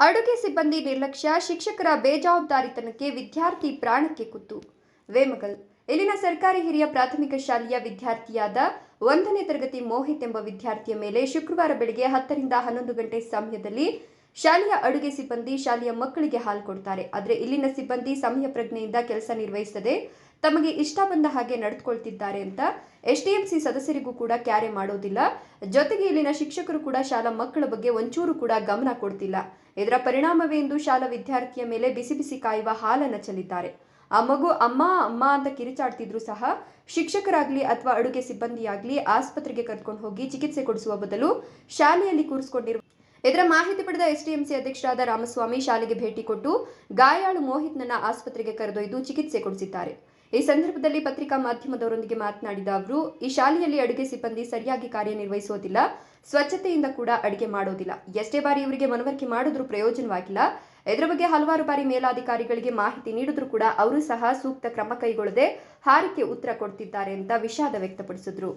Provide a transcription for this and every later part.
ಅಡುಗೆ ಸಿಬ್ಬಂದಿ ನಿರ್ಲಕ್ಷ್ಯ, ಶಿಕ್ಷಕರ ಬೇಜವಾಬ್ದಾರಿತನಕ್ಕೆ ವಿದ್ಯಾರ್ಥಿ ಪ್ರಾಣಕ್ಕೆ ಕುತ್ತು. ವೇಮಗಲ್, ಇಲ್ಲಿನ ಸರ್ಕಾರಿ ಹಿರಿಯ ಪ್ರಾಥಮಿಕ ಶಾಲೆಯ ವಿದ್ಯಾರ್ಥಿಯಾದ ಒಂದನೇ ತರಗತಿ ಮೋಹಿತ್ ಎಂಬ ವಿದ್ಯಾರ್ಥಿಯ ಮೇಲೆ ಶುಕ್ರವಾರ ಬೆಳಗ್ಗೆ ಹತ್ತರಿಂದ ಹನ್ನೊಂದು ಗಂಟೆ ಸಮಯದಲ್ಲಿ ಶಾಲೆಯ ಅಡುಗೆ ಸಿಬ್ಬಂದಿ ಶಾಲೆಯ ಮಕ್ಕಳಿಗೆ ಹಾಲು ಕೊಡ್ತಾರೆ. ಆದರೆ ಇಲ್ಲಿನ ಸಿಬ್ಬಂದಿ ಸಮಯ ಪ್ರಜ್ಞೆಯಿಂದ ಕೆಲಸ ನಿರ್ವಹಿಸದೆ ತಮಗೆ ಇಷ್ಟ ಬಂದ ಹಾಗೆ ನಡೆದುಕೊಳ್ತಿದ್ದಾರೆ ಅಂತ ಎಸ್ ಡಿಎಂಸಿ ಸದಸ್ಯರಿಗೂ ಕೂಡ ಕ್ಯಾರೆ ಮಾಡೋದಿಲ್ಲ. ಜೊತೆಗೆ ಇಲ್ಲಿನ ಶಿಕ್ಷಕರು ಕೂಡ ಶಾಲಾ ಮಕ್ಕಳ ಬಗ್ಗೆ ಒಂಚೂರು ಕೂಡ ಗಮನ ಕೊಡ್ತಿಲ್ಲ. ಇದರ ಪರಿಣಾಮವೇ ಎಂದು ಶಾಲಾ ವಿದ್ಯಾರ್ಥಿಯ ಮೇಲೆ ಬಿಸಿ ಬಿಸಿ ಕಾಯುವ ಹಾಲನ್ನು ಚೆಲ್ಲಿದ್ದಾರೆ ಆ ಮಗು ಅಮ್ಮ ಅಮ್ಮ ಅಂತ ಕಿರಿಚಾಡ್ತಿದ್ರು ಸಹ ಶಿಕ್ಷಕರಾಗ್ಲಿ ಅಥವಾ ಅಡುಗೆ ಸಿಬ್ಬಂದಿಯಾಗ್ಲಿ ಆಸ್ಪತ್ರೆಗೆ ಕರ್ಕೊಂಡು ಹೋಗಿ ಚಿಕಿತ್ಸೆ ಕೊಡಿಸುವ ಬದಲು ಶಾಲೆಯಲ್ಲಿ ಕೂರಿಸಿಕೊಂಡಿರುವ ಇದರ ಮಾಹಿತಿ ಪಡೆದ ಎಸ್ಡಿಎಂಸಿ ಅಧ್ಯಕ್ಷರಾದ ರಾಮಸ್ವಾಮಿ ಶಾಲೆಗೆ ಭೇಟಿ ಕೊಟ್ಟು ಗಾಯಾಳು ಮೋಹಿತ್ನನ್ನ ಆಸ್ಪತ್ರೆಗೆ ಕರೆದೊಯ್ದು ಚಿಕಿತ್ಸೆ ಕೊಡಿಸಿದ್ದಾರೆ. ಈ ಸಂದರ್ಭದಲ್ಲಿ ಪತ್ರಿಕಾ ಮಾಧ್ಯಮದವರೊಂದಿಗೆ ಮಾತನಾಡಿದ ಅವರು, ಈ ಶಾಲೆಯಲ್ಲಿ ಅಡುಗೆ ಸಿಬ್ಬಂದಿ ಸರಿಯಾಗಿ ಕಾರ್ಯನಿರ್ವಹಿಸುವುದಿಲ್ಲ, ಸ್ವಚ್ಛತೆಯಿಂದ ಕೂಡ ಅಡುಗೆ ಮಾಡೋದಿಲ್ಲ. ಎಷ್ಟೇ ಬಾರಿ ಇವರಿಗೆ ಮನವರಿಕೆ ಮಾಡಿದ್ರೂ ಪ್ರಯೋಜನವಾಗಿಲ್ಲ. ಇದರ ಬಗ್ಗೆ ಹಲವಾರು ಬಾರಿ ಮೇಲಾಧಿಕಾರಿಗಳಿಗೆ ಮಾಹಿತಿ ನೀಡಿದ್ರು ಕೂಡ ಅವರು ಸಹ ಸೂಕ್ತ ಕ್ರಮ ಕೈಗೊಳ್ಳದೆ ಹಾರಿಕೆ ಉತ್ತರ ಕೊಡ್ತಿದ್ದಾರೆ ಅಂತ ವಿಷಾದ ವ್ಯಕ್ತಪಡಿಸಿದ್ರು.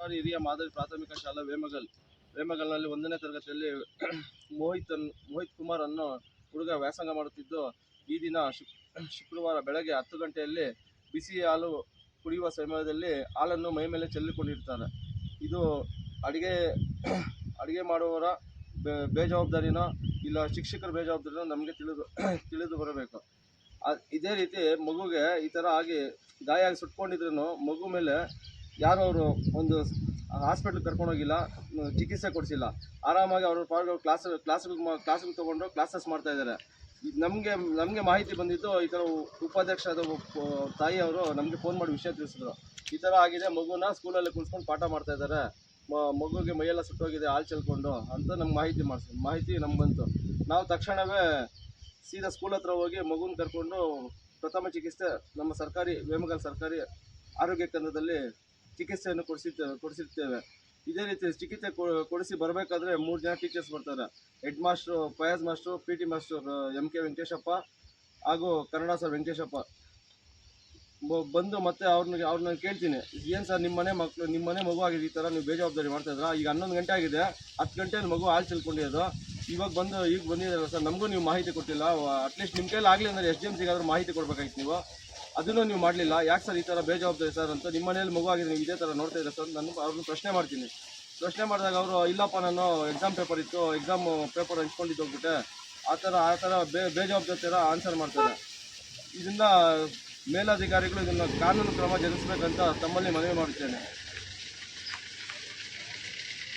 ಹಿರಿಯ ಮಾದರಿ ಪ್ರಾಥಮಿಕ ಶಾಲಾ ವೇಮಗಲ್, ವೇಮಗಲ್ನಲ್ಲಿ ಒಂದನೇ ತರಗತಿಯಲ್ಲಿ ಮೋಹಿತ್ ಮೋಹಿತ್ ಕುಮಾರ್ ಅನ್ನೋ ಹುಡುಗ ವ್ಯಾಸಂಗ ಮಾಡುತ್ತಿದ್ದು ಈ ದಿನ ಶುಕ್, ಶುಕ್ರವಾರ ಬೆಳಗ್ಗೆ ಹತ್ತು ಗಂಟೆಯಲ್ಲಿ ಬಿಸಿ ಹಾಲು ಕುಡಿಯುವ ಸಮಯದಲ್ಲಿ ಹಾಲನ್ನು ಮೈ ಮೇಲೆ ಚೆಲ್ಲಿಕೊಂಡಿರ್ತಾರೆ. ಇದು ಅಡುಗೆ ಅಡುಗೆ ಮಾಡುವವರ ಬೇಜವಾಬ್ದಾರಿನ ಇಲ್ಲ ಶಿಕ್ಷಕರ ಬೇಜವಾಬ್ದಾರಿನ ನಮಗೆ ತಿಳಿದು ತಿಳಿದು ಬರಬೇಕು. ಇದೇ ರೀತಿ ಮಗುಗೆ ಈ ಥರ ಆಗಿ ಗಾಯ ಆಗಿ ಸುಟ್ಕೊಂಡಿದ್ರು ಮಗು ಮೇಲೆ ಯಾರು ಅವರು ಒಂದು ಹಾಸ್ಪಿಟ್ಲ್ ಕರ್ಕೊಂಡೋಗಿಲ್ಲ ಚಿಕಿತ್ಸೆ ಕೊಡಿಸಿಲ್ಲ. ಆರಾಮಾಗಿ ಅವರು ಪಾರ್ಗ ಕ್ಲಾಸ್, ಕ್ಲಾಸ್ಗಳು ಕ್ಲಾಸ್ಗಳು ತೊಗೊಂಡು ಕ್ಲಾಸಸ್ ಮಾಡ್ತಾ ಇದ್ದಾರೆ. ನಮಗೆ ನಮಗೆ ಮಾಹಿತಿ ಬಂದಿದ್ದು ಈ ಥರ ತಾಯಿ ಅವರು ನಮಗೆ ಫೋನ್ ಮಾಡಿ ವಿಷಯ ತಿಳಿಸಿದ್ರು. ಈ ಥರ ಆಗಿದೆ, ಮಗುನ ಸ್ಕೂಲಲ್ಲಿ ಕುಳಿಸ್ಕೊಂಡು ಪಾಠ ಮಾಡ್ತಾ ಇದ್ದಾರೆ. ಮಗುಗೆ ಮೈಯೆಲ್ಲ ಸುಟ್ಟೋಗಿದೆ, ಹಾಲು ಚೆಲ್ಕೊಂಡು ಅಂತ ನಮ್ಗೆ ಮಾಹಿತಿ ಮಾಡಿಸಿ, ಮಾಹಿತಿ ನಮ್ಗೆ ಬಂತು. ನಾವು ತಕ್ಷಣವೇ ಸೀದಾ ಸ್ಕೂಲ್ ಹತ್ರ ಹೋಗಿ ಮಗುನ ಕರ್ಕೊಂಡು ಪ್ರಥಮ ಚಿಕಿತ್ಸೆ ನಮ್ಮ ಸರ್ಕಾರಿ, ವೇಮಗಲ್ ಸರ್ಕಾರಿ ಆರೋಗ್ಯ ಕೇಂದ್ರದಲ್ಲಿ ಚಿಕಿತ್ಸೆಯನ್ನು ಕೊಡಿಸಿ ಕೊಡಿಸಿರ್ತೇವೆ. ಇದೇ ರೀತಿ ಚಿಕಿತ್ಸೆ ಕೊಡಿಸಿ ಬರಬೇಕಾದ್ರೆ ಮೂರು ಜನ ಟೀಚರ್ಸ್ ಬರ್ತಾರೆ. Head master Fayaz master P T master M K Venkateshappa ಹಾಗೂ ಕನ್ನಡ ಸರ್ ವೆಂಕಟೇಶಪ್ಪ ಬಂದು ಮತ್ತೆ ಅವ್ರನ್ನ ಅವ್ರನ್ನ ಕೇಳ್ತೀನಿ. ಏನು ಸರ್ ನಿಮ್ಮ ಮನೆ ಮಕ್ಕಳು ನಿಮ್ಮ ಮನೆ ಮಗು ಆಗಿದೆ ಈ ಥರ ನೀವು ಬೇಜವಾಬ್ದಾರಿ ಮಾಡ್ತಾ ಇದ್ರಾ? ಈಗ ಹನ್ನೊಂದು ಗಂಟೆ ಆಗಿದೆ. ಹತ್ತು ಗಂಟೆಯಲ್ಲಿ ಮಗು ಹಾಲು ಚೆಲ್ಕೊಂಡಿರೋದು ಇವಾಗ ಬಂದು, ಈಗ ಬಂದಿದ್ದಾರೆ ಸರ್ ನಮಗೂ ನೀವು ಮಾಹಿತಿ ಕೊಟ್ಟಿಲ್ಲ. ಅಟ್ಲೀಸ್ಟ್ ನಿಮ್ಮ ಕೈಲಿ ಆಗಲಿ ಅಂದರೆ ಎಸ್ ಡಿ ಎಂ ಸಿಗಾದ್ರೂ ಮಾಹಿತಿ ಕೊಡ್ಬೇಕಾಗಿತ್ತು ನೀವು. ಅದನ್ನು ನೀವು ಮಾಡಲಿಲ್ಲ. ಯಾಕೆ ಸರ್ ಈ ಥರ ಬೇಜವಾಬ್ದಾರಿ ಸರ್ ಅಂತ ನಿಮ್ಮ ಮನೇಲಿ ಮಗು ನೀವು ಇದೇ ಥರ ನೋಡ್ತಾ ಇದ್ದೀರಾ ಸರ್? ನಾನು ಅವ್ರನ್ನ ಪ್ರಶ್ನೆ ಮಾಡ್ತೀನಿ. ಪ್ರಶ್ನೆ ಮಾಡಿದಾಗ ಅವರು, ಇಲ್ಲಪ್ಪ, ನಾನು ಎಕ್ಸಾಮ್ ಪೇಪರ್ ಇತ್ತು ಎಕ್ಸಾಮ್ ಪೇಪರ್ ಹಂಚ್ಕೊಂಡಿದ್ದು ಹೋಗ್ಬಿಟ್ಟೆ. ಆ ಥರ ಆ ಥರ ಬೇ, ಬೇಜವಾಬ್ದಾರಿ ಥರ ಆನ್ಸರ್ ಮಾಡ್ತಾರೆ ಇದರಿಂದ ಮೇಲಧಿಕಾರಿಗಳು ಇದನ್ನು ಕಾನೂನು ಕ್ರಮ ಜರುಗಿಸ್ಬೇಕಂತ ತಮ್ಮಲ್ಲಿ ಮನವಿ ಮಾಡುತ್ತೇನೆ.